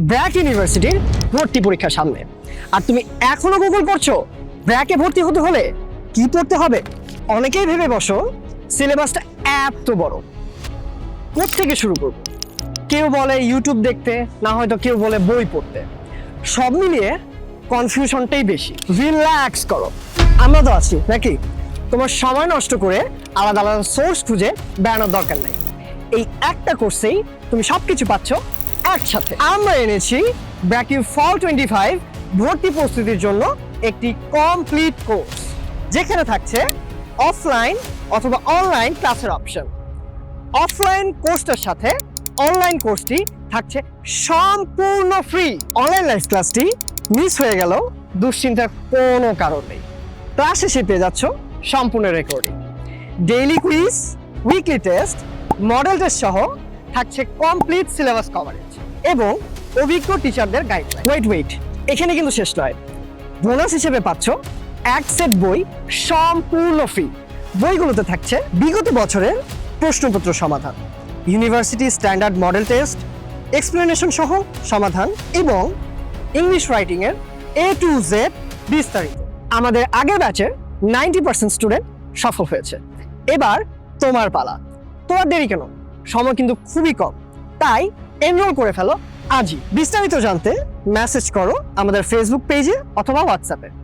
ব্র্যাক ইউনিভার্সিটির ভর্তি পরীক্ষার সামনে। আর তুমি এখনও গুগল করছ ব্র্যাকে ভর্তি হতে হলে কি পড়তে হবে? অনেকেই ভেবে বসো, সিলেবাসটা এত বড়। থেকে শুরু করব? কেউ বলে ইউটিউব দেখতে, না হয়তো কেউ বলে বই পড়তে। সব মিলিয়ে কনফিউশনটাই বেশি। রিল্যাক্স করো। আমরা তো আছি, নাকি? তোমার সময় নষ্ট করে আলাদা আলাদা সোর্স খুঁজে বেড়ানোর দরকার নেই। এই একটা কোর্সেই তুমি সবকিছু পাচ্ছ একসাথে। আমরা এনেছি ব্র্যাকিউ ফল টোয়েন্টি ফাইভ ভর্তি প্রস্তুতির জন্য একটি কমপ্লিট কোর্স যেখানে থাকছে অফলাইন অথবা অনলাইন ক্লাসের অপশন অফলাইন কোর্সটার সাথে অনলাইন কোর্সটি থাকছে সম্পূর্ণ ফ্রি অনলাইন লাইভ ক্লাসটি মিস হয়ে গেল দুশ্চিন্তার কোনো কারণ নেই। ক্লাস শেষে পেয়ে যাচ্ছ সম্পূর্ণ recording daily quiz weekly test model test সহ থাকছে কমপ্লিট সিলেবাস কভারেজ এবং অভিজ্ঞ টিচারদের গাইডলাইন ওয়েট ওয়েট এখানে কিন্তু শেষ নয়। বোনাস হিসেবে পাচ্ছ এক সেট বই, সম্পূর্ণ ফ্রি বইগুলোতে থাকছে বিগত বছরের প্রশ্নপত্র সমাধান university standard model test explanation সহ সমাধান এবং ইংলিশ রাইটিং এর এ টু জেড বিস্তারিত। আমাদের আগের ব্যাচের নাইনটি পার্সেন্ট স্টুডেন্ট সফল হয়েছে। এবার তোমার পালা। তোমার দেরি কেন? সময় কিন্তু খুবই কম। তাই এনরোল করে ফেলো। আজই। বিস্তারিত জানতে মেসেজ করো আমাদের ফেসবুক পেজে অথবা হোয়াটসঅ্যাপে